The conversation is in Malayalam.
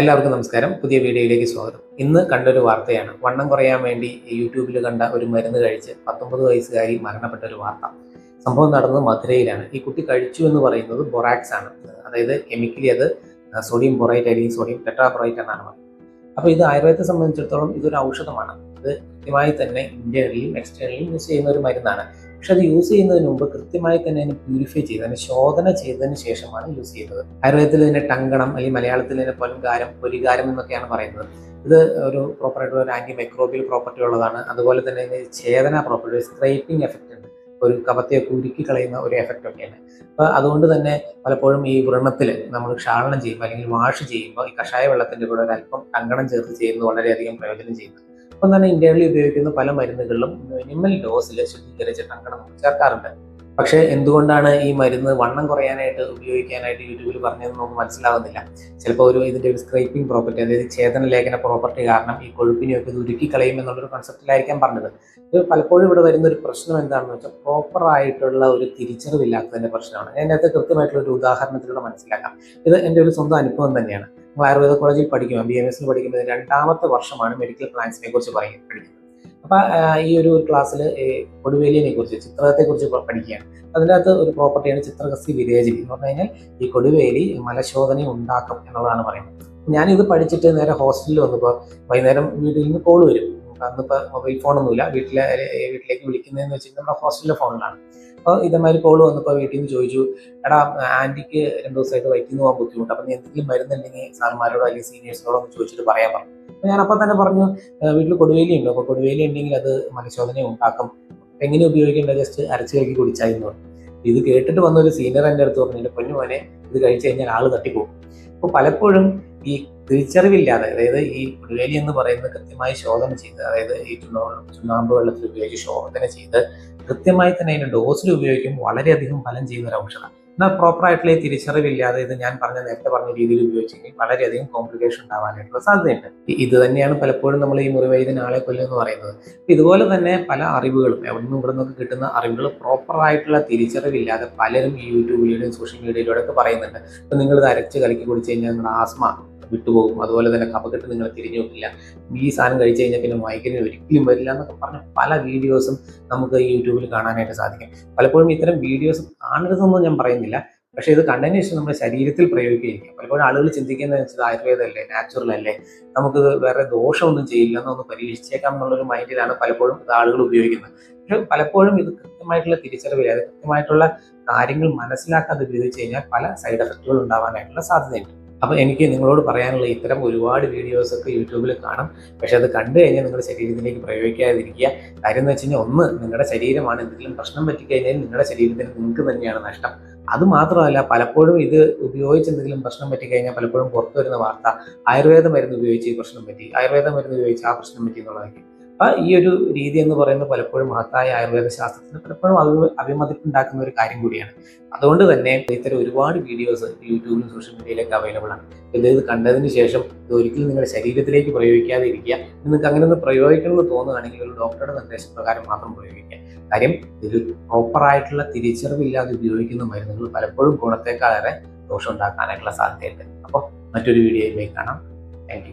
എല്ലാവർക്കും നമസ്കാരം. പുതിയ വീഡിയോയിലേക്ക് സ്വാഗതം. ഇന്ന് കണ്ടൊരു വാർത്തയാണ്. വണ്ണം കുറയാൻ വേണ്ടി യൂട്യൂബിൽ കണ്ട ഒരു മരുന്ന് കഴിച്ച് പത്തൊമ്പത് വയസ്സുകാരി മരണപ്പെട്ട ഒരു വാർത്ത. സംഭവം നടന്നത് മധുരയിലാണ്. ഈ കുട്ടി കഴിച്ചു എന്ന് പറയുന്നത് ബൊറാക്സ് ആണ്. അതായത് കെമിക്കലി അത് സോഡിയം ബൊറൈറ്റ് അല്ലെങ്കിൽ സോഡിയം ടെട്രാബൊറൈറ്റ് എന്നാണ് പറയുന്നത് അപ്പോൾ ഇത് ആയുർവേദത്തെ സംബന്ധിച്ചിടത്തോളം ഇതൊരു ഔഷധമാണ്. ഇത് കൃത്യമായി തന്നെ ഇന്റേണലിയും എക്സ്റ്റേണലിയും യൂസ് ചെയ്യുന്ന ഒരു മരുന്നാണ് പക്ഷെ അത് യൂസ് ചെയ്യുന്നതിന് മുമ്പ് കൃത്യമായി തന്നെ അതിനെ പ്യൂരിഫൈ ചെയ്ത് അതിനെ ശോധന ചെയ്തതിന് ശേഷമാണ് യൂസ് ചെയ്യുന്നത്. ആയുർവേദത്തിൽ ഇതിനെ ടങ്കണം അല്ലെങ്കിൽ മലയാളത്തിൽ ഇതിനെ പൊൻകാരം പൊലികാരം എന്നൊക്കെയാണ് പറയുന്നത്. ഇത് ഒരു പ്രോപ്പറായിട്ടുള്ള ഒരു ആന്റി മൈക്രോബിയൽ പ്രോപ്പർട്ടി ഉള്ളതാണ്. അതുപോലെ തന്നെ ഇതിന് ഛേദന പ്രോപ്പർട്ടി സ്ക്രൈപ്പിംഗ് എഫക്റ്റ് ഉണ്ട്. ഒരു കപത്തെയൊക്കെ ഉരുക്കി കളയുന്ന ഒരു എഫക്റ്റ് ഒക്കെയാണ്. അപ്പോൾ അതുകൊണ്ട് തന്നെ പലപ്പോഴും ഈ വ്രണത്തിൽ നമ്മൾ ക്ഷാളനം ചെയ്യുമ്പോൾ അല്ലെങ്കിൽ വാഷ് ചെയ്യുമ്പോൾ ഈ കഷായ വെള്ളത്തിന്റെ കൂടെ അല്പം ടങ്കണം ചേർത്ത് ചെയ്യുന്നത് വളരെയധികം പ്രയോജനം ചെയ്യുന്നു അപ്പം തന്നെ ഇന്ത്യയിൽ ഉപയോഗിക്കുന്ന പല മരുന്നുകളിലും മിനിമൽ ഡോസിൽ ശുദ്ധീകരിച്ച ടങ്കണം ചേർക്കാറുണ്ട്. പക്ഷേ എന്തുകൊണ്ടാണ് ഈ മരുന്ന് വണ്ണം കുറയാനായിട്ട് ഉപയോഗിക്കാനായിട്ട് യൂട്യൂബിൽ പറഞ്ഞതെന്ന് നമുക്ക് മനസ്സിലാവുന്നില്ല. ചിലപ്പോൾ ഒരു ഇതിന്റെ ഒരു സ്ക്രൈപ്പിംഗ് പ്രോപ്പർട്ടി അതായത് ഛേദന ലേഖന പ്രോപ്പർട്ടി കാരണം ഈ കൊഴുപ്പിനെയൊക്കെ ഉരുക്കി കളയും എന്നുള്ളൊരു കൺസെപ്റ്റിലായിരിക്കാം പറഞ്ഞത്. ഇത് പലപ്പോഴും ഇവിടെ വരുന്ന ഒരു പ്രശ്നം എന്താണെന്ന് വെച്ചാൽ പ്രോപ്പറായിട്ടുള്ള ഒരു തിരിച്ചറിവില്ലാത്തതിന്റെ പ്രശ്നമാണ്. ഞാൻ അതിനകത്ത് കൃത്യമായിട്ടുള്ള ഒരു ഉദാഹരണത്തിലൂടെ മനസ്സിലാക്കാം. ഇത് എന്റെ ഒരു സ്വന്തം അനുഭവം തന്നെയാണ്. ആയുർവേദ കോളേജിൽ പഠിക്കുമ്പോൾ ബി എം എസിൽ പഠിക്കുമ്പോൾ രണ്ടാമത്തെ വർഷമാണ് മെഡിക്കൽ പ്ലാൻസിനെ കുറിച്ച് പറയുന്നത്. പഠിക്കുന്നത് അപ്പൊ ഈ ഒരു ക്ലാസ്സിൽ കൊടുവേലിനെ കുറിച്ച് ചിത്രത്തെ കുറിച്ച് പഠിക്കുകയാണ്. അതിനകത്ത് ഒരു പ്രോപ്പർട്ടിയാണ് ചിത്രകസി വിരേജി എന്ന് പറഞ്ഞു കഴിഞ്ഞാൽ ഈ കൊടുവേലി മലശോധന ഉണ്ടാക്കും എന്നുള്ളതാണ് പറയുന്നത്. ഞാനിത് പഠിച്ചിട്ട് നേരെ ഹോസ്റ്റലിൽ വന്നപ്പോൾ വൈകുന്നേരം വീട്ടിൽ നിന്ന് കോൾ വരും. അന്നിപ്പോൾ മൊബൈൽ ഫോണൊന്നുമില്ല. വീട്ടിലെ വീട്ടിലേക്ക് വിളിക്കുന്നതെന്ന് വെച്ചാൽ നമ്മുടെ ഹോസ്റ്റലിലെ ഫോണിലാണ്. അപ്പോൾ ഇതേമാതിരി കോൾ വന്നപ്പോൾ വീട്ടിൽ നിന്ന് ചോദിച്ചു എടാ ആന്റിക്ക് രണ്ട് ദിവസമായിട്ട് വയറ്റിൽ നിന്ന് പോകാൻ ബുദ്ധിമുട്ട്. അപ്പം എന്തെങ്കിലും മരുന്നുണ്ടെങ്കിൽ സാർമാരോടോ അല്ലെങ്കിൽ സീനിയേഴ്സിനോടോ ഒന്ന് ചോദിച്ചിട്ട് പറയാൻ പറഞ്ഞു. അപ്പോൾ ഞാൻ അപ്പം തന്നെ പറഞ്ഞു വീട്ടിൽ കൊടുവേലി ഉണ്ടോ. അപ്പോൾ കൊടുവേലി ഉണ്ടെങ്കിൽ അത് മലശോധന ഉണ്ടാക്കും. എങ്ങനെ ഉപയോഗിക്കേണ്ട ജസ്റ്റ് അരച്ച് കലക്കി കുടിച്ചായിരുന്നു പറഞ്ഞു. ഇത് കേട്ടിട്ട് വന്ന ഒരു സീനിയർ എന്റെ അടുത്ത് പറഞ്ഞു പൊന്നു മോനെ ഇത് കഴിച്ചു കഴിഞ്ഞാൽ ആൾ തട്ടിപ്പോകും. അപ്പോൾ പലപ്പോഴും ഈ തിരിച്ചറിവില്ലാതെ അതായത് ഈ കൊടുവേലി എന്ന് പറയുന്നത് കൃത്യമായി ശോധന ചെയ്ത് അതായത് ഈ ചുണ്ണാമ്പ് വെള്ളത്തിൽ ഉപയോഗിച്ച് ശോധന ചെയ്ത് കൃത്യമായി തന്നെ അതിന്റെ ഡോസിൽ ഉപയോഗിക്കുമ്പോൾ വളരെയധികം ഫലം ചെയ്യുന്ന ഒരു ഔഷധം. എന്നാൽ ഈ തിരിച്ചറിവില്ലാതെ ഇത് ഞാൻ പറഞ്ഞ നേരത്തെ പറഞ്ഞ രീതിയിൽ ഉപയോഗിച്ചെങ്കിൽ വളരെയധികം കോംപ്ലിക്കേഷൻ ഉണ്ടാവാനായിട്ടുള്ള സാധ്യതയുണ്ട്. ഇത് തന്നെയാണ് പലപ്പോഴും നമ്മൾ ഈ മുറിവൈദ്യൻ ആളെ കൊല്ലം എന്ന് പറയുന്നത്. ഇതുപോലെ തന്നെ പല അറിവുകളും എവിടെ നിന്നും ഇവിടെ നിന്നൊക്കെ കിട്ടുന്ന അറിവുകൾ പ്രോപ്പർ ആയിട്ടുള്ള തിരിച്ചറിവില്ലാതെ പലരും ഈ യൂട്യൂബിലൂടെയും സോഷ്യൽ മീഡിയയിലൂടെ ഒക്കെ പറയുന്നുണ്ട്. ഇപ്പം നിങ്ങൾ ഇത് അരച്ച് കലക്കി കുടിച്ച് കഴിഞ്ഞാൽ നിങ്ങളുടെ ആസ്മ വിട്ടുപോകും. അതുപോലെ തന്നെ കപക്കെട്ട് നിങ്ങൾ തിരിഞ്ഞു നോക്കില്ല. ഈ സാധനം കഴിച്ചു കഴിഞ്ഞാൽ പിന്നെ മൈഗ്രൈൻ ഒരിക്കലും വരില്ല എന്നൊക്കെ പറഞ്ഞ പല വീഡിയോസും നമുക്ക് യൂട്യൂബിൽ കാണാനായിട്ട് സാധിക്കും. പലപ്പോഴും ഇത്തരം വീഡിയോസ് കാണരുതെന്നൊന്നും ഞാൻ പറയുന്നില്ല. പക്ഷേ ഇത് കണ്ടതിന് ശേഷം നമ്മുടെ ശരീരത്തിൽ പ്രയോഗിക്കുകയായിരിക്കും. പലപ്പോഴും ആളുകൾ ചിന്തിക്കുന്നത് വെച്ചാൽ ആയുർവേദമല്ലേ നാച്ചുറൽ അല്ലേ നമുക്ക് വേറെ ദോഷമൊന്നും ചെയ്യില്ല എന്നൊന്ന് പരീക്ഷിച്ചേക്കാം എന്നുള്ളൊരു മൈൻഡിലാണ് പലപ്പോഴും ഇത് ആളുകൾ ഉപയോഗിക്കുന്നത്. പക്ഷെ പലപ്പോഴും ഇത് കൃത്യമായിട്ടുള്ള തിരിച്ചറിവില്ല അത് കൃത്യമായിട്ടുള്ള കാര്യങ്ങൾ മനസ്സിലാക്കാതെ ഉപയോഗിച്ച് കഴിഞ്ഞാൽ പല സൈഡ് എഫക്റ്റുകൾ ഉണ്ടാവാനായിട്ടുള്ള സാധ്യതയുണ്ട്. അപ്പോൾ എനിക്ക് നിങ്ങളോട് പറയാനുള്ള ഇത്തരം ഒരുപാട് വീഡിയോസ് ഒക്കെ യൂട്യൂബിൽ കാണും. പക്ഷെ അത് കണ്ടു കഴിഞ്ഞാൽ നിങ്ങളുടെ ശരീരത്തിലേക്ക് പ്രയോഗിക്കാതിരിക്കുക. കാര്യം എന്ന് വെച്ച് കഴിഞ്ഞാൽ ഒന്ന് നിങ്ങളുടെ ശരീരമാണ് എന്തെങ്കിലും പ്രശ്നം പറ്റിക്കഴിഞ്ഞാൽ നിങ്ങളുടെ ശരീരത്തിന് നിങ്ങൾക്ക് തന്നെയാണ് നഷ്ടം. അത് മാത്രമല്ല പലപ്പോഴും ഇത് ഉപയോഗിച്ച് എന്തെങ്കിലും പ്രശ്നം പറ്റിക്കഴിഞ്ഞാൽ പലപ്പോഴും പുറത്തു വരുന്ന വാർത്ത ആയുർവേദ മരുന്ന് ഉപയോഗിച്ച് ഈ പ്രശ്നം പറ്റി ആയുർവേദ മരുന്ന് ഉപയോഗിച്ച് ആ പ്രശ്നം പറ്റി എന്നുള്ളതായിരിക്കും അപ്പൊ ഈ ഒരു രീതി എന്ന് പറയുന്നത് പലപ്പോഴും മഹത്തായ ആയുർവേദ ശാസ്ത്രത്തിന് പലപ്പോഴും അഭി അഭിമതിപ്പുണ്ടാക്കുന്ന ഒരു കാര്യം കൂടിയാണ്. അതുകൊണ്ട് തന്നെ ഇത്തരം ഒരുപാട് വീഡിയോസ് യൂട്യൂബിലും സോഷ്യൽ മീഡിയയിലൊക്കെ അവൈലബിൾ ആണ്. ഇത് കണ്ടതിന് ശേഷം ഇത് ഒരിക്കലും നിങ്ങളുടെ ശരീരത്തിലേക്ക് പ്രയോഗിക്കാതെ ഇരിക്കുക നിങ്ങൾക്ക് അങ്ങനെ ഒന്ന് പ്രയോഗിക്കണം എന്ന് തോന്നുകയാണെങ്കിൽ ഒരു ഡോക്ടറുടെ നിർദ്ദേശപ്രകാരം മാത്രം പ്രയോഗിക്കുക. കാര്യം ഇതിൽ പ്രോപ്പറായിട്ടുള്ള തിരിച്ചറിവില്ലാതെ ഉപയോഗിക്കുന്ന മരുന്നുകൾ പലപ്പോഴും ഗുണത്തേക്കാളേറെ ദോഷം ഉണ്ടാക്കാനായിട്ടുള്ള സാധ്യതയുണ്ട്. അപ്പോൾ മറ്റൊരു വീഡിയോയിലേക്ക് കാണാം. താങ്ക്